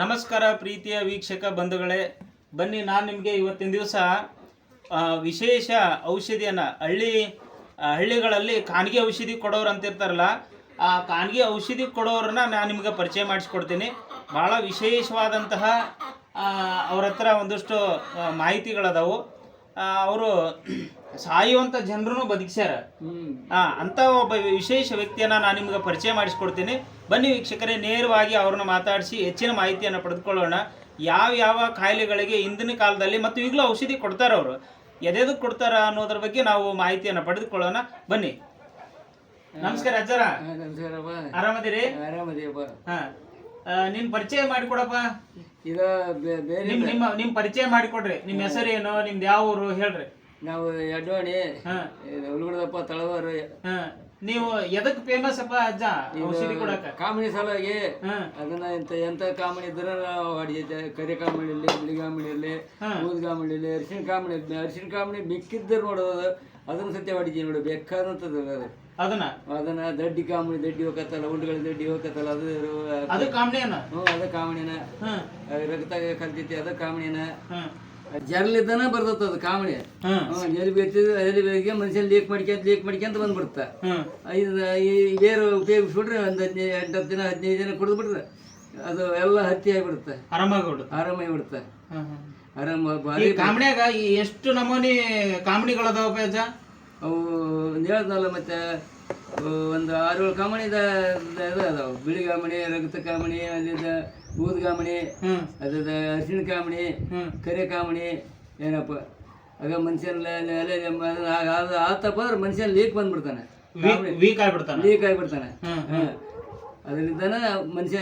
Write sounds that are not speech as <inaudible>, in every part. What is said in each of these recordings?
ನಮಸ್ಕಾರ ಪ್ರೀತಿಯ ವೀಕ್ಷಕ ಬಂಧುಗಳೇ. ಬನ್ನಿ, ನಾನು ನಿಮಗೆ ಇವತ್ತಿನ ದಿವಸ ವಿಶೇಷ ಔಷಧಿಯನ್ನು, ಹಳ್ಳಿ ಹಳ್ಳಿಗಳಲ್ಲಿ ಖಾನಗಿ ಔಷಧಿ ಕೊಡೋರು ಅಂತಿರ್ತಾರಲ್ಲ, ಆ ಖಾನಗಿ ಔಷಧಿ ಕೊಡೋರನ್ನ ನಾನು ನಿಮಗೆ ಪರಿಚಯ ಮಾಡಿಸ್ಕೊಡ್ತೀನಿ. ಭಾಳ ವಿಶೇಷವಾದಂತಹ ಅವ್ರ ಹತ್ರ ಒಂದಷ್ಟು ಮಾಹಿತಿಗಳದಾವು. ಅವರು ಸಾಯುವಂಥ ಜನರನ್ನು ಬದುಕಿಸ್ಯಾರ. ಆ, ಅಂತ ಒಬ್ಬ ವಿಶೇಷ ವ್ಯಕ್ತಿಯನ್ನ ನಾನು ನಿಮ್ಗೆ ಪರಿಚಯ ಮಾಡಿಸ್ಕೊಡ್ತೀನಿ. ಬನ್ನಿ ವೀಕ್ಷಕರೇ ನೇರವಾಗಿ ಅವ್ರನ್ನ ಮಾತಾಡಿಸಿ ಹೆಚ್ಚಿನ ಮಾಹಿತಿಯನ್ನ ಪಡೆದುಕೊಳ್ಳೋಣ. ಯಾವ ಯಾವ ಕಾಯಿಲೆಗಳಿಗೆ ಹಿಂದಿನ ಕಾಲದಲ್ಲಿ ಮತ್ತು ಈಗಲೂ ಔಷಧಿ ಕೊಡ್ತಾರ ಅವರು. ಎದೆದಕ್ಕೆ ಕೊಡ್ತಾರ ಅನ್ನೋದ್ರ ಬಗ್ಗೆ ನಾವು ಮಾಹಿತಿಯನ್ನ ಪಡೆದುಕೊಳ್ಳೋಣ. ಬನ್ನಿ. ನಮಸ್ಕಾರ ಅಜ್ಜರ. ಆರಾಮದಿರಿ? ಹಾ. ನಿಮ್ ಪರಿಚಯ ಮಾಡಿಕೊಡಪ್ಪ. ನಿಮ್ ನಿಮ್ಮ ನಿಮ್ ಪರಿಚಯ ಮಾಡಿಕೊಡ್ರಿ. ನಿಮ್ ಹೆಸರು ಏನು ನಿಮ್ದು ಯಾವ ಊರು ಹೇಳ್ರಿ. ನಾವು ಯಡ್ವಾಣಿ ಹಾ. ಉಳ್ಗುಡದಪ್ಪ ತಳವಾರು. ನೀವು ಎದಕ್ ಫೇಮಸ್ ಅಪ್ಪ ಅಜ್ಜ? ಔಷಧಿ ಕೊಡಕ ಕಾಮಿಡಿ ಸಲುವಾಗಿ ಅದನ್ನ ಎಂತ ಎಂತ ಕಾಮಿಡಿ ಇದ್ರೆ ನಾವು ಅಡಿಗೆ ಕರಿ ಕಾಮಿಡಿ ಇರಲಿ ಬಿಳಿ ಕಾಮಿಡಿ ಇರಲಿ ಹಾ. ಊದ್ ಕಾಮಿಡಿ ಇರಲಿ ಅರಿಶಿನ ಕಾಮಿಡಿ ಅರಿಶಿನ ಕಾಮಿಡಿ ಮಿಕ್ಕಿದ್ದರು ನೋಡೋದು ಅದನ್ನ ಸತ್ಯ ಅಡಿಗೆ ನೋಡಿ ಬೇಕಾದಂತದ್ದು ಅದು. ಅದನ್ನ? ಅದನ್ನ ದಡ್ಡಿ ಕಾಮಿಡಿ ದಡ್ಡಿ ಹೋಗತ್ತಲ್ಲ ಉಂಡುಗಳ ದಡ್ಡಿ ಹೋಗತ್ತಲ್ಲ ಅದು ಅದು ಕಾಮಿಡಿಯನ್ನ? ಹ್ಞೂ ಅದ ಕಾಮಿಡಿನ ಹ್ಮ್ ರಕ್ತ ಕಲ್ತೈತಿ ಅದ ಕಾಮಿಡಿನ ಜರ್ಲಿದ್ದಾನ ಬರ್ತದ ಅದು ಕಾಮಿಡಿ. ಎಲ್ಲಿ ಬೇಕಿದ್ರೆ ಎಲ್ಲಿ ಬೇಕಿಗೆ ಮನುಷ್ಯ ಲೀಕ್ ಮಾಡ್ಕೊಂತ ಲೀಕ್ ಮಾಡ್ಕೊಂತ ಬಂದ್ಬಿಡ್ತ. ಇದು ಈ ಬೇರು ಉಪಯೋಗಿಸ್ಬಿಟ್ರೆ ಒಂದು ಹದಿನೈದು ಎಂಟು ಹತ್ತು ದಿನ ಹದಿನೈದು ದಿನ ಕುಡಿದು ಬಿಟ್ರೆ ಅದು ಎಲ್ಲ ಹತ್ತಿ ಆಗ್ಬಿಡುತ್ತೆ. ಆರಾಮಾಗಿ ಬಿಡುತ್ತೆ ಹ್ಮ್ ಹ್ಮ್. ಆರಾಮ ಈ ಕಾಮಿಡಿಯಾಗ ಈ ಎಷ್ಟು ನಮೂನಿ ಕಾಮಿಡಿಗಳದಾವ ಪೇಜ? ಅವು ಹೇಳ್ದಲ್ಲ ಮತ್ತೆ ಒಂದು ಆರು ಏಳು ಕಾಮಣಿ ಇದು ಅದಾವ. ಬಿಳಿ ಕಾಮಣಿ ರಕ್ತ ಕಾಮಣಿ ಅಲ್ಲಿದ್ದ ಊದ್ ಕಾಮಣಿ ಅದ ಅರಿಶಿಣ ಕಾಮಣಿ ಕರಿ ಕಾಮಣಿ ಏನಪ್ಪ? ಆಗ ಮನುಷ್ಯನ ಆತಪ್ಪ ಅಂದ್ರೆ ಮನುಷ್ಯನ ಲೀಕ್ ಬಂದ್ಬಿಡ್ತಾನೆ. ವೀಕ್ ಆಗ್ಬಿಡ್ತಾನ. ಲೀಕ್ ಆಗಿಬಿಡ್ತಾನೆ. ಅದರಿಂದನ ಮನುಷ್ಯ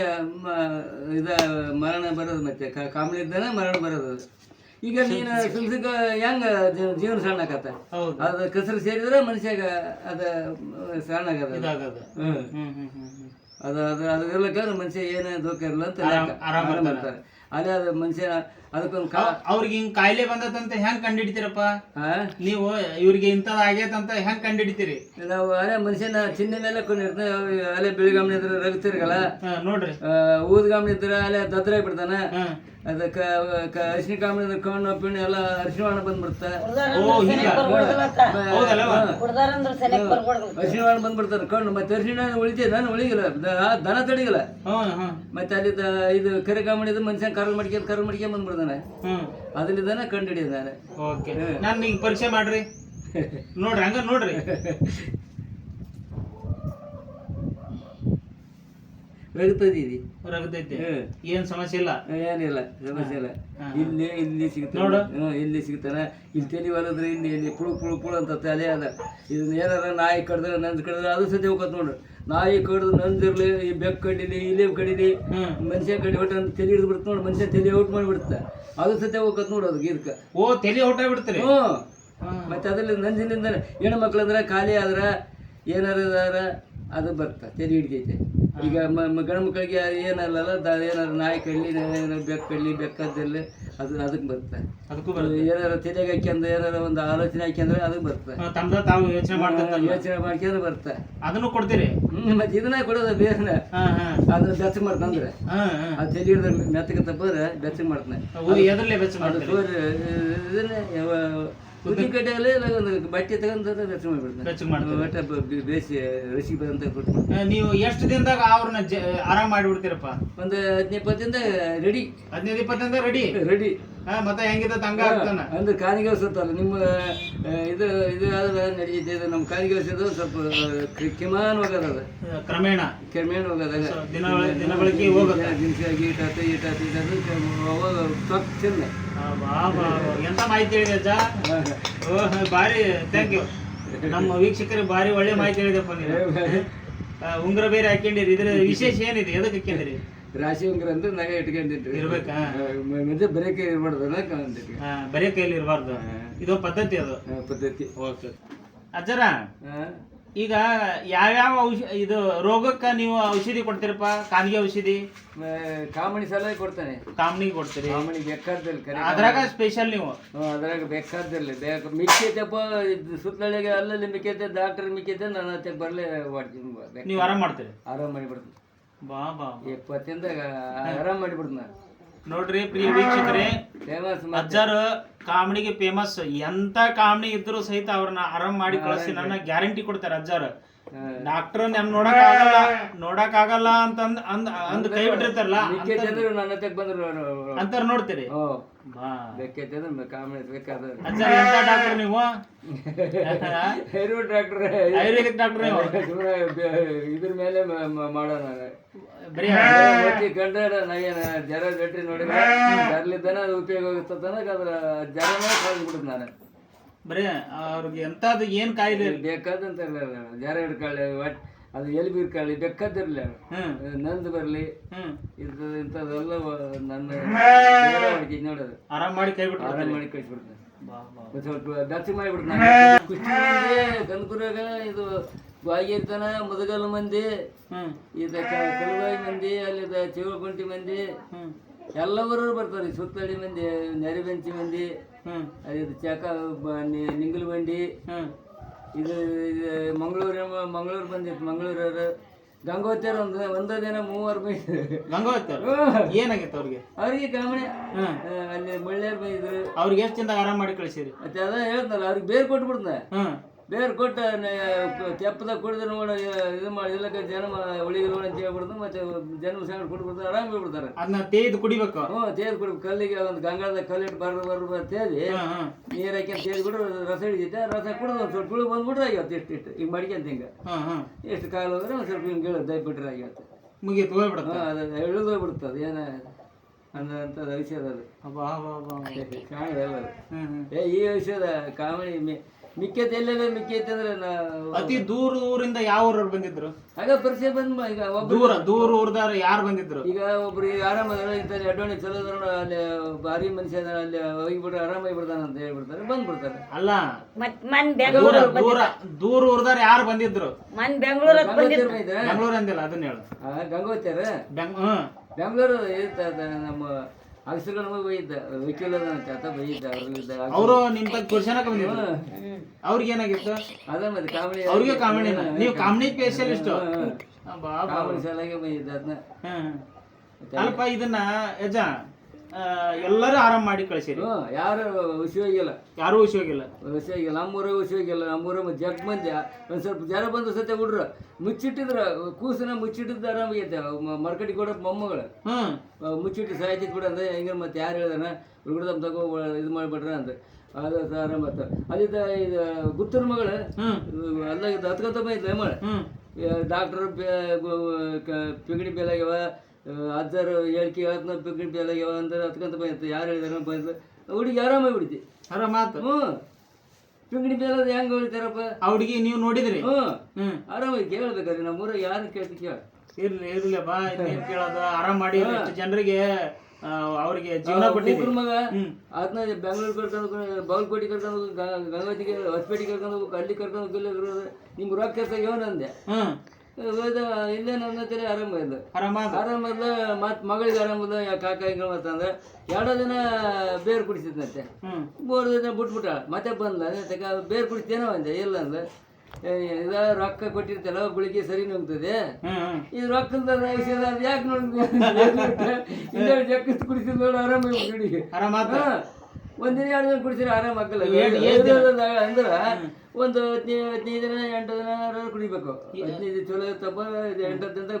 ಇದ ಮರಣ ಬರೋದು ಮತ್ತೆ. ಕಾಮಣಿ ಇದ್ದಾನೆ ಮರಣ ಬರೋದು. ಅದು. ಈಗ ನೀನು ಕೆಲ್ಸಕ್ಕೆ ಹೆಂಗ ಜೀವ- ಜೀವನ ಸಣ್ಣಕತ್ತ ಹೌದು. ಅದು ಕಸರು ಸೇರಿದ್ರೆ ಮನುಷ್ಯಾಗ ಅದ ಸಣ್ಣಗದ ಇದಾಗದು. ಅದು ಅದು ಅದು ಇರ್ಲಿಕ್ಕಂದ್ರೆ ಮನುಷ್ಯ ಏನೇ ದುಃಖ ಇರಲ್ಲ ಅಂತ ಆರಾಮ್-. ಇರ್ತಾರೆ. ಅದೇ ಅದು ಮನುಷ್ಯ ಅದಕ್ಕೊಂದು ಕಾ ಅವ್- ಅವ್ರಿಗೆ ಹಿಂಗ್ ಕಾಯಿಲೆ ಬಂದದಂತ ಹೆಂಗ್ ಕಂಡಿಡಿತೀರಪ್ಪ? ಹಾ? ನೀವು ಇವ್ರಿಗೆ ಇಂಥದ್ ಆಗೈತಂತ ಹೆಂಗ್ ಕಂಡಿಡಿತೀರಿ? ನಾವು ಅದೇ ಮನುಷ್ಯನ ಚಿನ್ನ ಮೇಲೆ ಕೊಂಡಿರ್ತಾನೆ ಅಲ್ಲೇ ಬಿಳಿಗಾಮಣಿ ಇದ್ರೆ ರಗತಿರ್ಗಲ್ಲ ನೋಡ್ರಿ. ನೋಡ್ರಿ ಊದ್ಗಾಮಣಿ ಇದ್ರೆ ಅಲ್ಲೇ ದದ್ರ ಬಿಡ್ತಾನೆ ಅದಕ್ಕೆ ಅರಿಶಿನ ಕಾಮಣಿ ಕಣ್ಣು ಪಿಣ್ಣು ಎಲ್ಲ ಅರಿಶಿನ ಹಣ್ಣು ಬಂದ್ಬಿಡ್ತಾ ಓ ಹಿಂಗ. ಹೌದಲ್ಲವ? ಅರಿಶಿನ ಹಣ್ಣು ಬಂದ್ಬಿಡ್ತಾರೆ ಕಣ್ಣು ಮತ್ತೆ ಅರಿಶಿನ ಉಳಿತೀ ನಾನು ಉಳಿಗಿಲ್ಲ. ದನ ತಡಿಗಿಲ್ಲ. ಮತ್ತೆ ಅಲ್ಲಿ ಇದು ಕರೆ ಕಾಮಣಿದು ಮನುಷ್ಯನ ಕರ್ಲ್ ಮಡಿಕೆ ಕರ್ಲ್ ಮಡಿಕೆ ಬಂದ್ಬಿಡ್ತಾನೆ. ಹ್ಮ್. ಅದ್ರಿಂದಾನೆ ಕಂಡು ಹಿಡಿದಾನೆ ಓಕೆ ನಾನು ನಿಂಗೆ ಪರಿಚಯ ಮಾಡ್ರಿ. ನೋಡ್ರಿ ಹಂಗ ನೋಡ್ರಿ. ರಗತೈತಿ ಹ್ಮ್. ಏನ್ ಸಮಸ್ಯೆ ಇಲ್ಲ? ಏನಿಲ್ಲ ಸಮಸ್ಯೆ ಇಲ್ಲ. ಇಲ್ಲಿ ಇಲ್ಲಿ ಸಿಗ್ತಾನೆ. ನೋಡು. ಇಲ್ಲಿ ಸಿಗ್ತಾನೆ. ಇಲ್ಲಿ ತಲೆ ಹೊಲದ್ರೆ ಇಲ್ಲಿ ಇಲ್ಲಿ ಪುಳು ಪುಳು ಪುಳು ಅಂತ ತಲೆ ಅದ. ಇದನ್ನ ಏನಾರ ನಾಯಿ ಕಡ್ದ್ರೆ ನಂದು ಕಡ್ದ್ರೆ ಅದು ಸದ್ಯ ಹೋಗತ್ ನೋಡು. ನಾಯಿ ಕಡ್ದು ನಂದಿರ್ಲಿ ಈ ಬೆಕ್ ಕಡಿಲಿ ಇಲಿ ಕಡಿಲಿ ಮನುಷ್ಯ ಕಡಿ ಹೊಟ್ಟೆ ಅಂತ ತಲೆ ಹಿಡಿದು ಬಿಡ್ತು ನೋಡಿ ಮನುಷ್ಯ ತಲೆ ಔಟ್ ಮಾಡಿಬಿಡುತ್ತೆ ಅದು ಸತ್ಯ ಹೋಗತ್ ನೋಡಿ ಅದು ಗೀರ್ಕ. ಓ ತಲೆ ಹೊಟ್ಟೆ ಬಿಡ್ತಾರೆ ಹ್ಞೂ. ಮತ್ತೆ ಅದ್ರಲ್ಲಿ ನಂಜಿನಿಂದ ಹೆಣ್ಣು ಮಕ್ಳಂದ್ರೆ ಖಾಲಿ ಆದ್ರೆ ಏನಾರ ಇದಾರ ಅದು ಬರ್ತಾ ತಲೆ ಹಿಡಿದೈತೆ. ಈಗ ಗಂಡು ಮಕ್ಕಳಿಗೆ ಏನಲ್ಲ ದ ಏನಾರ ನಾಯಿ ಕಡ್ಲಿ ಏನಾರ ಬೆಕ್ಕು ಕಡ್ಲಿ ಬೆಕ್ಕದ್ದಲ್ಲಿ ಅದು ಅದಕ್ಕೆ ಬರುತ್ತೆ. ಅದಕ್ಕೂ ಬರುತ್ತೆ. ಏನಾರ ತಲೆಗೆ ಹಾಕ್ಯಂದ್ರೆ ಏನಾರ ಒಂದು ಆಲೋಚನೆ ಹಾಕ್ಯಂದ್ರೆ ಅದಕ್ಕೆ ಬರುತ್ತೆ. ತಾವು ಯೋಚನೆ ಮಾಡ್ತಾರೆ ಯೋಚನೆ ಮಾಡ್ಕೊಂಡ್ರೆ ಬರುತ್ತೆ. ಅದನ್ನು ಕೊಡ್ತೀರಿ? ಹ್ಮ್ ಮತ್ತೆ ಇದನ್ನ ಕೊಡೋದು ಬೇರೆ ಅದು ಬೆಚ್ಚ ಮಾಡ್ತಂದ್ರೆ. ಅದು ತಲೆ ಹಿಡಿದ ಮೆತ್ತಗೆ ತಪ್ಪದ್ರೆ ಬೆಚ್ಚಗೆ ಮಾಡ್ತಾನೆ ಎದ್ರಲ್ಲೇ ಬೆಚ್ಚ ಮಾಡ್ತೀರಿ? ಕಟ್ಟೆಯಲ್ಲಿ ಒಂದು ಬಟ್ಟೆ ತಗೊಂಡು ಬೆಚ್ಚಗೆ ಮಾಡಿಬಿಡ್ತಾನೆ ಬೆಚ್ಚಗ್ ಮಾಡ್ತೀರಿ. ಒಟ್ಟ ಬ- ಬ- ಬೇಸಿ ರಸಿ ಬಂತ ಕೊಟ್ಟು ನೀವು ಎಷ್ಟು ದಿನದಾಗ ಅವ್ರನ್ನ ಆರಾಮ್ ಮಾಡಿಬಿಡ್ತೀರಪ್ಪ? ಒಂದು ಹದಿನೈದು ಇಪ್ಪತ್ತಿಂದ ರೆಡಿ ಹದಿನೈದು ಇಪ್ಪತ್ತಿಂದ ರೆಡಿ ರೆಡಿ ಮತ್ತೆ ಹೆಂಗಿದೆ ತಂಗ ಆಗ್ತಾನೆ? ಅಂದ್ರೆ ಕಾನಿಗೆ ಸುತ್ತಲ್ಲ ನಿಮ್ಮ ಇದು ಇದು ನಡೀತೈತೆ ಇದು ನಮ್ಮ ಕಾನಿಗೆ ಇದು ಸ್ವಲ್ಪ ಕಿಮಾನ್ ಹೋಗೋದು ಕ್ರಮೇಣ. ಕ್ರಮೇಣ ಹೋಗೋದಾಗ ಸೊ, ದಿನ ದಿನ ಬಳಕೆ ಹೋಗುತ್ತೆ. ದಿನಸಿ ಈಟ ಆತ ಈಟ್ ಆತ ಇದು ಅವಾಗ ಸ್ವಲ್ಪ ಬಾ. ಎಂತ ಮಾಹಿತಿ ಹೇಳಿದೆ ಅಜ್ಜ? ಭಾರಿ ಥ್ಯಾಂಕ್ ಯು ನಮ್ಮ ವೀಕ್ಷಕರಿಗೆ ಭಾರಿ ಒಳ್ಳೆ ಮಾಹಿತಿ ಹೇಳಿದಪ್ಪ ನೀವು ಉಂಗುರ ಬೇರೆ ಹಾಕೊಂಡಿರಿ. ಇದ್ರ ವಿಶೇಷ ಏನಿದೆ? ಎದಕ್ಕೆ ಹಾಕೊಂಡಿರಿ ರಾಶಿ ಉಂಗ್ರ ಅಂದ್ರೆ ನಗ ಇಟ್ಕೊಂಡಿಟ್ರಿ ಇರ್ಬೇಕಾ? ಮತ್ತೆ ಬರೇಕೆ ಇರ್ಬಾರ್ದು ಅನ್ನಕ ಅಂದ್ರಿ ಆ, ಬರೀ ಕೈಲಿ ಇರಬಾರ್ದು. ಇದು ಪದ್ಧತಿ ಅದು. ಪದ್ಧತಿ. ಓಕೆ. ಅಜ್ಜರ ಈಗ ಯಾವ್ಯಾವ ಔಷ ಇದು ರೋಗಕ್ಕ ನೀವು ಔಷಧಿ ಕೊಡ್ತೀರಪ್ಪ? ಕಾನ್ಗೆ ಔಷಧಿ? ಮ- ಕಾಮಣಿ ಸಲಹೆ ಕೊಡ್ತಾನೆ. ಕಾಮಣಿಗೆ ಕೊಡ್ತೀರಿ. ಕಾಮಣಿ ಬೇಕಾದಲ್ಲಿ ಕರೆ ಅದ್ರಾಗ ಸ್ಪೆಷಲ್ ನೀವು. ಹ್ಮ್, ಅದ್ರಾಗ ಬೇಕಾದಲ್ಲಿ ಬೇಕು ಮಿಕ್ಕೈತಪ್ಪ ಇದು ಸುತ್ತಳಿಗೆ ಅಲ್ಲಲ್ಲಿ ಮಿಕ್ಕೈತೆ ಡಾಕ್ಟರ್ ಮಿಕ್ಕೈತೆ ನಾನು ಅದಕ್ಕೆ ಬರಲೇ ಮಾಡ್ತೀನಿ. ನೀವು ಆರಾಮ್ ಮಾಡ್ತೀರಿ? ಆರಾಮ್ ಮಾಡಿಬಿಡ್ತೀನಿ ಬಾ ಬಾ ಇಪ್ಪತ್ತಿಂದ ಆರಾಮ್ ಮಾಡಿಬಿಡ್ತ ನೋಡ್ರಿ ಪ್ರಿಯ ವೀಕ್ಷಕರೇ ಫೇಮಸ್ ಅಜ್ಜಾರು ಕಾಮಿಡಿಗೆ ಫೇಮಸ್ ಎಂತ ಕಾಮಿಡಿ ಇದ್ರು ಸಹಿತ ಅವ್ರನ್ನ ಆರಾಮ್ ಮಾಡಿ ಕಳಿಸಿ. ನನ್ನ ಗ್ಯಾರಂಟಿ ಕೊಡ್ತಾರೆ ಅಜ್ಜಾರು. ಡಾಕ್ಟರ್ ನಮ್ ನೋಡಕ್ ಆಗಲ್ಲ ನೋಡಕ್ ಆಗಲ್ಲ ಅಂತಂದ್ ಅಂದ್ ಅಂದ್ ಕೈ ಬಿಟ್ಟಿರ್ತಾರಲ್ಲ ಮಿಕ್ಕಿ ಚಂದ್ರ ನನ್ನ ಹತ್ತಕ್ ಬಂದ್ರು ಅಂತಾರ ನೋಡ್ತೀರಿ? ಓ ಬಾ. ಬೇಕಾದ ಅಜ್ಜ ಎಂತ ಡಾಕ್ಟರ್ ನೀವು? <laughs> ಡಾಕ್ಟರ್. ಆಯುರ್ವೇದಿಕ್ ಡಾಕ್ಟರ್ ನೀವು? ಇದ್ರ ಮೇಲೆ ಮ- ಮ- ಮಾಡೋಣ ಬರೀ ಮತ್ತೆ ಕಂಡ್ರೆ ನಾಗೇನ ಜರ ಗಟ್ಟಿ ನೋಡಿದ್ರೆ ಜರ್ಲಿದ್ದಾನೆ ಅದು ಉಪಯೋಗ ಆಗುತ್ತೆ ಅದ್ರ ಜರನೇ ಕಳ್ದ್ಬಿಡುದು ನಾನು. ಬರೀ ಅವ್ರಿಗೆ ಎಂಥದ್ದು ಏನು ಕಾಯಿಲೆ. ಬೇಕಾದಂತ ಜಾರ ಹಿಡ್ಕೊಳ್ಳಿ ಒಟ್ ಅದು ಎಲ್ಲಿ ಇರ್ಕೊಳ್ಳಿ ಬೇಕಾದಿರ್ಲಿ ಹ್ಮ್. ನಂದು ಬರಲಿ. ಇದು ಇಂಥದ್ದು ಇಂಥದ್ದೆಲ್ಲ ನನ್ನ ಹೊಡಿಕೆ ನೋಡೋದು ಆರಾಮ್ ಮಾಡಿ ಕೈ ಬಿಟ್ಟು ಆರಾಮ್ ಮಾಡಿ ಕಳಿಸ್ಬಿಡ್ತೇನೆ ಬಾ ಬಾ. ಒಂದ್ ಸ್ವಲ್ಪ ಬೆಚ್ಚ ಮಾಡಿಬಿಡ್ತಾನೆ ಕುಸ್ತಿ ಕನಕುರಾಗ ಇದು ಬಾಗಿರ್ತನ ಮುದಗಲ್ ಮಂದಿ ಇದು ಕಲುವಾಯಿ ಮಂದಿ ಅಲ್ಲಿದ ಚಿವಗುಂಟಿ ಮಂದಿ ಹ್ಮ್. ಎಲ್ಲವರು ಬರ್ತಾರೆ. ಸುತ್ತಡಿ ಮಂದಿ ನೆರೆಬೆಂಚಿ ಮಂದಿ. ಅದು ಚಾಕ ನಿಂಗಲ್ ಬಂಡಿ ಇದು ಇದು ಮಂಗಳೂರು ಮಂಗಳೂರು ಬಂದಿತ್ತು ಮಂಗಳೂರವರು. ಗಂಗೋತ್ಯರು ಒಂದು ಒಂದೇ ದಿನ ಮೂವರು ಗಂಗೋತ್ತರ ಏನಾಗಿತ್ತು ಅವ್ರಿಗೆ? ಅವ್ರಿಗೆ ಕಾಮಣಿ ಅಲ್ಲಿ ಮಳ್ಳೇರ್ ಬಂದಿದ್ರು. ಅವ್ರಿಗೆ ಎಷ್ಟು ಚಂದ ಆರಾಮ ಮಾಡಿ ಕಳಿಸಿರಿ? ಮತ್ತೆ ಅದ ಹೇಳ್ತಾರಲ್ಲ ಅವ್ರಿಗೆ ಬೇರೆ ಕೊಟ್ಬಿಡ್ದ ಹ್ಮ್. ಬೇರೆ ಕೊಟ್ಟ ತೆಪ್ಪದಾಗ ಕುಡಿದ್ರೆ ನೋಡ ಇದು ಮಾಡಿ ಜನ ಜನ್ಮ ಉಳಿದ್ರು ಅಂತ ಹೇಳ್ಬಿಡ್ದು ಮತ್ತೆ ಜನ್ಮ ಸಂಗಡ ಕುಡಿಬಿಡ್ತಾರೆ ಆರಾಮ್ ಬಿಡ್ತಾರೆ ಅದನ್ನ ತೇದು ಕುಡಿಬೇಕು. ಹ್ಞೂ ತೇದು ಕುಡಿಬೇಕು. ಕಲ್ಲಿಗೆ ಒಂದು ಗಂಗಾಳದಾಗ ಕಲ್ಲಿಟ್ಟು ಬರ್ದು ಬರ್ದು ತೇದಿ ನೀರು ಹಾಕಿ ತೇದು ಬಿಡ್ರು ರಸ ಹಿಡಿತೈತೆ ರಸ ಕುಡಿದು ಒಂದು ಸ್ವಲ್ಪ ತುಳು ಬಂದ್ಬಿಟ್ರೆ ಆಗ್ಯಾವತ್ತು ಇಷ್ಟು ಇಷ್ಟು. ಈಗ ಮಡಿಕೆಂತ ಹಿಂಗೆ. ಎಷ್ಟು ಕಾಲು ಹೋದ್ರೆ ಒಂದು ಸ್ವಲ್ಪ ಹಿಂಗೆ ದಯ ಬಿಟ್ರೆ ಆಗ್ಯಾವತ್ತು. ಮುಗಿ ಹೋಗ್ಬಿಡತ್ತ. ಅದು ಎಳ್ದು ಹೋಗ್ಬಿಡುತ್ತೆ ಅದು. ಏನ ಅಂತ ಔಷಧ ಅದು. ಅಲ್ಲ ಅದು. ಏ ಈ ವಿಷಯದ ಕಾಮಿಡಿ ಮಿ ಮಿಕ್ಕೈತೆ ಎಲ್ಲೆಲ್ಲ ಮಿಕ್ಕೈತೆ ಅಂದ್ರೆ ನಾವು ಅತಿ ದೂರ ಊರಿಂದ ಯಾವ ಊರವ್ರು ಬಂದಿದ್ರು? ಆಗ ಪರಿಚಯ ಬಂದ್ ಮ- ಈಗ ಒಬ್ರು ದೂರ ದೂರ ಊರ್ದಾರ ಯಾರು ಬಂದಿದ್ರು? ಈಗ ಒಬ್ರು ಈಗ ಆರಾಮ ಇಂಥದ್ದು ಅಡ್ವಾಣಿ ಚಲೋ ಅಲ್ಲಿ ಭಾರಿ ಮನುಷ್ಯ ಅದಾನ ಅಲ್ಲಿ ಹೋಗಿಬಿಟ್ರೆ ಆರಾಮಾಗಿ ಬಿಡ್ತಾನ ಅಂತ ಹೇಳ್ಬಿಡ್ತಾರೆ ಬಂದ್ಬಿಡ್ತಾರೆ. ಅಲ್ಲ ಮತ್ ಮನ್ ದೂರ ಬೆಂಗಳೂರು ದೂರ ದೂರ ಊರ್ದಾರ ಯಾರು ಬಂದಿದ್ರು? ಮನ್ ಬೆಂಗಳೂರಕ್ ಬಂದಿದ್ರು. ಗಂಗೋತ್ರಿ ಬೆಂಗಳೂರು ಅಂದಿಲ್ಲ ಅದನ್ನ ಹೇಳು. ಆ ಗಂಗೋತ್ಯಾರ ಬೆಂಗ್ ಹ್ಮ್. ಬೆಂಗಳೂರು ಇರ್ತಾರೆ ನಮ್ಮ ಅಗಸಗಳ ನಮಗೆ ಬೈದ್ದ ವಕೀಲ ಆತ ಬೈದ್ದ ಅವ್ರಿಗೆ ಅವರು ನಿಮ್ ತಗ ಕುರ್ಶನಕ ಬಂದಿದ್ರು ಅವ್ರಿಗೆ ಏನಾಗಿತ್ತು? ಅದ ಮತ್ತೆ ಕಾಮಿಡಿ ಅವ್ರಿಗೆ ಕಾಮಿಡಿ ನೀವು ಕಾಮಿಡಿ ಸ್ಪೆಷಲಿಸ್ಟ್ ಕಾಮಿಡಿ ಸಲಾಗೆ ಬೈದ್ದ ಅದನ್ನ ಅಲ್ಪ ಇದನ್ನ ಯಜ ಆ, ಎಲ್ಲರೂ ಆರಾಮ್ ಮಾಡಿ ಕಳಿಸಿರಿ. ಹ್ಞೂ ಯಾರು ಹೋಗಿಲ್ಲ. ಯಾರೂ ಹುಷಿ ಹೋಗಿಲ್ಲ. ಹುಸಿ ಹೋಗಿಲ್ಲ ನಮ್ಮೂರ ಹುಸಿ ಹೋಗಿಲ್ಲ ನಮ್ಮೂರ ಜಗ್ ಮಂದಿ ಒಂದು ಸ್ವಲ್ಪ ಜನ ಬಂದು ಸತ್ಯ ಹುಡ್ರು ಮುಚ್ಚಿಟ್ಟಿದ್ರ ಕೂಸನ ಮುಚ್ಚಿಟ್ಟಿದ್ದು ಆರಾಮಾಗೈತೆ ಮರ್ಕಟಿ ಕೊಡೋ ಮೊಮ್ಮಗಳು. ಹ್ಮ್. ಮುಚ್ಚಿಟ್ಟು ಸಾಯ್ತಿ ಕೂಡ ಅಂದ್ರೆ ಹೆಂಗ ಮತ್ತೆ ಯಾರು ಹೇಳ್ದಾನ? ಹುಡುಗಡದಮ್ ತಗೋ ಇದು ಮಾಡಿಬಿಟ್ರ ಅಂತ ಅದು ಆರಾಮ ಆತ. ಅಲ್ಲಿದ್ದ ಇದು ಗುತ್ತನ ಮಗಳು ಹ್ಮ್. ಇದು ಅಲ್ಲ ಇದು ಹತ್ಕೊಂತ ಮಗಳು ಹ್ಮ್. ಡಾಕ್ಟರ್ ಪಿಗಡಿ ಬೇಲಾಗ್ಯವ ಅಜ್ಜರು ಹೇಳಿಕೆ ಹೇಳ್ತಾನ ಎಲ್ಲ ಯಾವ ಅಂದ್ರೆ ಹತ್ಕೊಂತ ಬಂದಿತ್ತು. ಯಾರು ಹೇಳಿದಾರ ಬಂದಿಲ್ಲ. ಹುಡುಗಿ ಆರಾಮಾಗಿ ಬಿಡ್ತಿ ಆರಾಮ್ ಮಾತು. ಹ್ಞೂ. ಪಿಂಗಡಿ ಬೇಲ ಹೆಂಗ್ ಹೇಳ್ತಾರಪ್ಪ ಆ ಹುಡುಗಿ ನೀವು ನೋಡಿದ್ರಿ? ಹ್ಞೂ. ಹ್ಮ್ ಆರಾಮಾಗಿ ಕೇಳ್ಬೇಕಾದ್ರೆ ನಮ್ಮೂರ ಯಾರು ಕೇಳ್ತಿ ಕೇಳ. ಇರ್ಲಿ ಇರ್ಲಿ ಬಾ ಇನ್ನೇನ್ ಕೇಳೋದು ಆರಾಮ್ ಮಾಡಿ ಎಷ್ಟು ಜನರಿಗೆ ಅವರಿಗೆ ಜೀವನ ಕೊಟ್ಟಿದ್ರಿ. ಮಗ ಅದನ್ನ ಬೆಂಗಳೂರು ಕರ್ಕೊಂಡು ಹೋಗಿ ಬಾಗಲಕೋಟೆ ಕರ್ಕೊಂಡು ಹೋಗಿ ಗಂಗಾವತಿಗೆ ಹೊಸಪೇಟೆ ಕರ್ಕೊಂಡು ಹೋಗಿ ಅಲ್ಲಿ ಕರ್ಕೊಂಡು ಹೋಗಿ ನಿಮ್ಗೆ ರೊಕ್ಕ ಕೆಲಸ ಏನಂದೆ ಹೋದ ಇಲ್ಲೇ ನನ್ನ ಹತ್ರ ಆರಾಮ ಇಲ್ಲ ಆರಾಮ ಇಲ್ಲ ಮತ್ತೆ ಮಗಳಿಗೆ ಆರಾಮ ಇಲ್ಲ ಕಾಕ ಹಿಂಗೆ ಅಂತಂದ್ರೆ ಎರಡೋ ದಿನ ಬೇರ್ ಕುಡಿಸಿದ್ನಂತೆ. ಬೋರ್ ಮೂರು ದಿನ ಬಿಟ್ಬಿಟ್ಟ. ಮತ್ತೆ ಬಂದ. ತಗ ಬೇರ್ ಕುಡಿಸ್ತೇನೋ ಅಂದೆ. ಇಲ್ಲ ಅಂದ್ರೆ ಇದ ರೊಕ್ಕ ಕೊಟ್ಟಿರ್ತಲ್ಲ ಗುಳಿಗೆ ಸರಿ ನುಂಗ್ತದೆ ಇದು ರೊಕ್ಕದ ವಿಷಯ ಅದು ಯಾಕೆ ನೋಡಿ ಕುಡಿಸಿದ್ ನೋಡಿ ಆರಾಮ. ಒಂದಿನ ಎರಡು ದಿನ ಕುಡಿಸಿದ್ರೆ ಆರಾಮ ಆಗಲ್ಲ. ಅಂದ್ರ ಒಂದು ಹದಿನೈದು ಹದಿನೈದು ದಿನ ಎಂಟು ದಿನ ಕುಡಿಬೇಕು. ಹದಿನೈದು ಚಲೋ ಇದು ಎಂಟು ದಿನ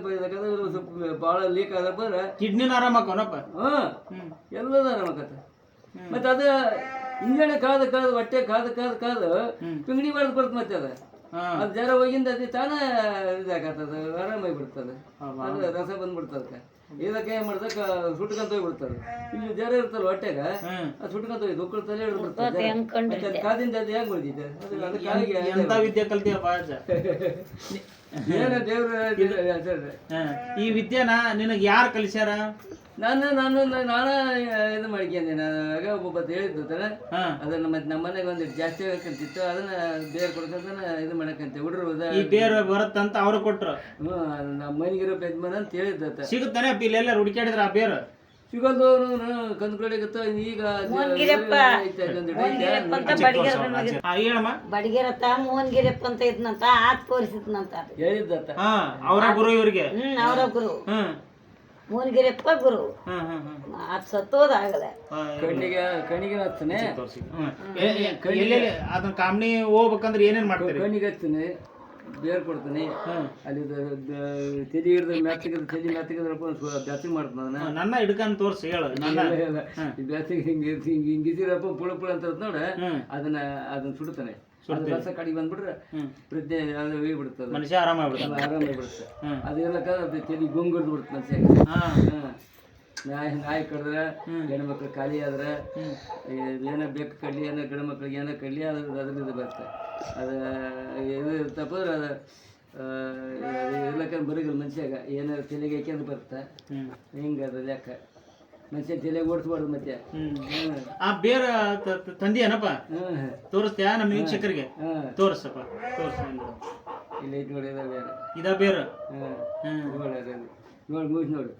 ಸ್ವಲ್ಪ ಭಾಳ ಲೀಕ್ ಆದಪ್ಪ ಅಂದ್ರೆ ಕಿಡ್ನಿನ ಆರಾಮ ಹಾಕೋನಪ್ಪ. ಹಾ ಎಲ್ಲದ ಆರಾಮಕತ್ತ ಮತ್ತೆ ಅದ ಇಂಜಣೆ ಕಾದು ಕಾದು ಹೊಟ್ಟೆ ಕಾದು ಕಾದು ಕಾದು ಪಿಂಗಡಿ ಮಾಡ್ದು ಬರ್ತದೆ ಮತ್ತೆ ಅದ. ಅದು ಜರ ಹೋಗಿಂದ ಅದು ತಾನೇ ಇದಾಗತ್ತದ ಆರಾಮಾಗಿ ಬಿಡ್ತದೆ. ಅದು ರಸ ಬಂದ್ಬಿಡ್ತದೆ. ಇದಕ್ಕೆ ಏನ್ ಮಾಡ್ದ ಸುಟ್ಕಂತ ಹೋಗ್ಬಿಡ್ತದೆ. ಇಲ್ಲಿ ಜರ ಇರ್ತಲ್ಲ ಹೊಟ್ಟೆಗ ಅದು ಸುಟ್ಕೊಂತ ಹೋಗಿ ದುಕ್ಕಳ ತಲೆ ಹಿಡ್ಬಿಡ್ತದೆ ಬಿಡ್ತದೆ ಕಾದಿಂದ ಅದು ಹೆಂಗ್ ಉಳಿದಿದೆ? ಅದು ಅದಕ್ಕಾಗಿ ಎಂತ ವಿದ್ಯೆ ಕಲ್ತಿಯಪ್ಪ ಏನ ದೇವ್ರ. ಈ ವಿದ್ಯೆನ ನಿನಗ್ ಯಾರು ಕಲಿಸ್ಯಾರ? ನಾನು ನಾನು ನಾನು ಇದು ಮಾಡ್ಕೊಂಡೆ. ನಾನು ಆಗ ಒಬ್ಬ ಹೇಳಿದ್ದು ತಾನೆ ಅದನ್ನ ಮತ್ತೆ ನಮ್ಮ ಮನೆಗೆ ಒಂದು ಜಾಸ್ತಿ ಆಗಕ್ಕಂತಿತ್ತು ಅದನ್ನ ಬೇರ್ ಕೊಡ್ಕೊಂತಾನೆ ಇದು ಮಾಡಕಂತೆ ಹುಡುಗರು ಈ ಬೇರೆ ಬರುತ್ತಂತ ಅವ್ರು ಕೊಟ್ರು. ಹ್ಞೂ ನಮ್ಮ ಮನೆಗಿರೋ ಬೆದ್ಮನ ಅಂತ ಹೇಳಿದ್ದತ್ತ ಸಿಗುತ್ತಾನೆ ಅಪ್ಪ ಇಲ್ಲೆಲ್ಲ ಹುಡುಕ್ಯಾಡಿದ್ರ ಆ ಬೇರು? ಸಿಗೋದು ಕಂದ್ ಕಡೆ ಈಗ ಬಡಿಗೆರತ್ತ ಮೋಹನ್ಗಿರಿಯಪ್ಪ ಅಂತ ಇದ್ನಂತ ಆತ್ ತೋರಿಸಿದ್ನಂತ ಹೇಳಿದ್ದತ್ತ. ಹಾ ಅವರ ಗುರು ಇವ್ರಿಗೆ. ಹ್ಮ್ ಅವರ ಗುರು. ಹ್ಮ್. ಮೋಹನ್ಗಿರಿಯಪ್ಪ ಗುರು ಅದು ಸತ್ತೋದಾಗಲ್ಲ. ಹಾ, ಕಣ್ಣಿಗೆ ಕಣ್ಣಿಗೆ ಎಲ್ಲೆಲ್ಲಿ ಅದನ್ನ ಕಾಮನಿ ಹೋಗ್ಬೇಕಂದ್ರೆ ಏನೇನ್ ಮಾಡ್ತೀರಿ? ಕಣ್ಣಿಗೆ ಹತ್ತನೆ ಬೇರ್ ಕೊಡ್ತೀನಿ. ಹ್ಮ್. ಅಲ್ಲಿ ತೆಲಿ ಹಿಡಿದ್ರೆ ಮೆತ್ತಗೆ ತೆಲಿ ಮೆತ್ತಗಿದ್ರಪ್ಪ ಬ್ಯಾಸಿಗೆ ಮಾಡ್ತೀನಿ ಅದನ್ನ. ನನ್ನ ಹಿಡ್ಕೊಂಡು ತೋರ್ಸಿ ಹೇಳು ನನ್ನ ಬ್ಯಾಸಿಗೆ ಹಿಂಗೆ ಹಿಂಗೆ ಹಿಂಗಿಸಿರಪ್ಪ ಪುಳ ಪುಳ ಅಂತ ನೋಡ. ಅದನ್ನ ಅದನ್ನ ಸುಡ್ತಾನೆ. ಅದು ರಸ ಕಡಿಗೆ ಬಂದ್ಬಿಟ್ರೆ. ಪ್ರಜ್ಞೆ ಅದು. ಹೋಗ್ಬಿಡ್ತದೆ ಮನುಷ್ಯ ಆರಾಮಾಗ್ಬಿಡ್ತಾನೆ ಆರಾಮಾಗಿ ಬಿಡುತ್ತೆ. ಹ್ಮ್. ಅದೆಲ್ಲ ತೆಲಿ ಗುಂಗುಡ್ದು ಬಿಡುತ್ತೆ ಮನುಷ್ಯ ಹಾಂ. ನಾಯಿ ನಾಯಿ ಕಡಿದ್ರೆ ಹೆಣ್ಮಕ್ಳು ಖಾಲಿ ಆದ್ರೆ ಏನೋ ಬೇಕು ಕಡ್ಲಿ ಏನೋ ಗಂಡು ಮಕ್ಳಿಗೆ ಏನೋ ಕಡ್ಲಿ ಅದ್ರ ಅದ್ರಿಂದ ಇದು ಬರುತ್ತೆ. ಅದು ಇದು ತಪ್ಪಿದ್ರೆ ಅದು ಇರ್ಲಕ್ಕ ಬರೀಗಲ್ಲ ಮನುಷ್ಯಾಗ ಏನಾರು ತಲೆಗೆ ಹಾಕ್ಯಂದು ಬರುತ್ತೆ. ಹಿಂಗೆ ಅದು ಲೆಕ್ಕ. ಮನುಷ್ಯ ತಲೆ ಓಡಿಸ್ಬಾರ್ದು ಮತ್ತೆ. ಆ ಬೇರ ತಂದಿ ಏನಪ್ಪ? ತೋರಿಸ್ತ್ಯಾ ನಮ್ಮ ವೀಕ್ಷಕರಿಗೆ? ತೋರಿಸಪ್ಪ ತೋರಿಸ ಇಲ್ಲ ಇದು ನೋಡಿ ಬೇರೆ. ಇದ ಬೇರ? ನೋಡಿ ಮುಗಿಸಿ ನೋಡಿ ಮೂಸಿ ನೋಡು.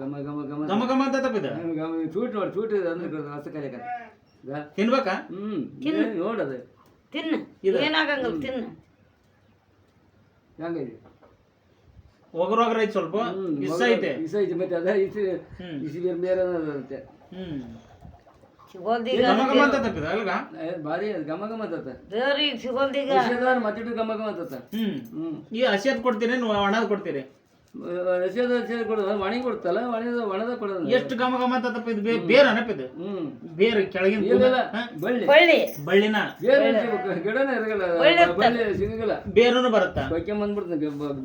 ಗಮ ಗಮ ಗಮ ಗಮ ಗಮ ಅಂತ ತಪ್ಪಿದ? ಗಮ ಚೂಟ್ ನೋಡಿ ಚೂಟ್ ಅಂದ್ರೆ ರಸ ಕಲಿಯಕ ತಿನ್ಬೇಕಾ? ಹ್ಮ್ ನೋಡದು. ತಿನ್ನು. ಏನಾಗಂಗಿಲ್ಲ ತಿನ್ನು. ಹೆಂಗೈತಿ? ಒಗರ್ ಒಗರ್ ಐತಿ ಸ್ವಲ್ಪ ಮಿಸ್ ಐತೆ ಇಸ ಐತೆ ಮತ್ತೆ ಅದ ಇಸಿ. ಇಸಿ ಬೇರೆ ಬೇರೆ ಹ್ಮ್. ಸಿಗೋಲ್ದೀಗ ಗಮ ಗಮ ಅಂತ ತಪ್ಪಿದ ಅಲ್ಗ? ಏ, ಭಾರಿ ಅದು ಗಮ ಗಮ ತತ್ತ ದೇವ್ರಿಗೆ ಸಿಗೋಲ್ದೀಗ. ರಷ್ಯಾದವ್ರು ಮತ್ತಿಟ್ಟು ಗಮ ಗಮ ತತ್ತ ಹ್ಮ್. ಹ್ಮ್. ಈ ಹಸಿಯದ್ ಕೊಡ್ತೀರಿ ನೀವು ಒಣದ್ ಕೊಡ್ತೀರಿ. ಕೊಡೋದು ಒಣಗಿ ಕೊಡ್ತಲ್ಲ ಒಣದ ಒಣದ ಕೊಡೋದು. ಎಷ್ಟು ಗಮ ಗಮ ಅಂತ ಇದು ಬೇರ್ ಅನಪಿದ್. ಹ್ಮ್. ಬೇರೆ ಕೆಳಗಿನ ಬಳ್ಳಿ. ಬಳ್ಳಿ. ಬಳ್ಳಿನ. ಬೇರೆ ಗಿಡನೇ ಇರಗಲ್ಲ ಬಳ್ಳಿ ಸಿಗಲ್ಲ ಬೇರೂನು ಬರುತ್ತಾ? ಬೈಕೆ ಬಂದ್ಬಿಡ್ತಾನೆ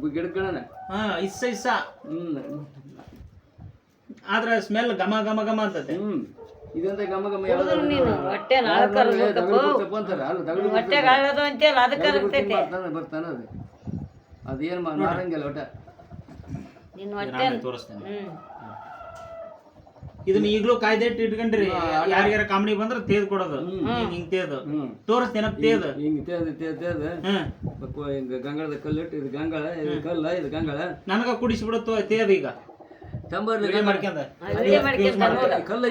ಗಿಡ ಗಿಡನ ಹಾ ಇಸ್ಸ ಇಸ್ಸ. ಹ್ಮ್. ಆದ್ರ ಸ್ಮೆಲ್ ಘಮ ಘಮ ಘಮ ಅಂತತೆ ಹ್ಮ್. ಇದಂತ ಗಮ ಗಮ ಹೊಟ್ಟೆ ಇರ್ತೈತೆ ಬರ್ತಾನೆ ಬರ್ತಾನೆ ಅದು. ಅದೇನು ಮಾರಂಗಿಲ್ಲ ಒಟ್ಟ. ನಿನ್ನ ಹೊಟ್ಟೆ ನಾನು ತೋರಿಸ್ತೇನೆ. ಹ್ಮ್. ಇದನ್ನ ಈಗಲೂ ಕಾಯ್ದೆ ಇಟ್ಟು ಇಟ್ಕೊಂಡ್ರಿ. ಯಾರಿಗಾರ ಕಾಮಿಡಿ ಬಂದ್ರ ತೇದ್ ಕೊಡೋದು. ಹಿಂಗ್ ಹಿಂಗ್ ತೇದು. ಹ್ಮ್. ತೋರಿಸ್ತೇನ ತೇದ್. ಹಿಂಗ್ ತೇದ ತೇದ ತೇದ. ಹಿಂಗ್ ಗಂಗಳದ ಕಲ್ಲು ಇಟ್ಟು ಇದು ಗಂಗಳ ಇದು ಕಲ್ಲ ಇದು ಗಂಗಳ. ನನಗ ಕುಡಿಸ್ಬಿಡುತ್ತೋ ತೇದ ಈಗ. ತಂಬರ್ಲಿ ವಿಡಿಯೋ ಮಾಡ್ಕೊಂಡ. ಕಲ್ಲ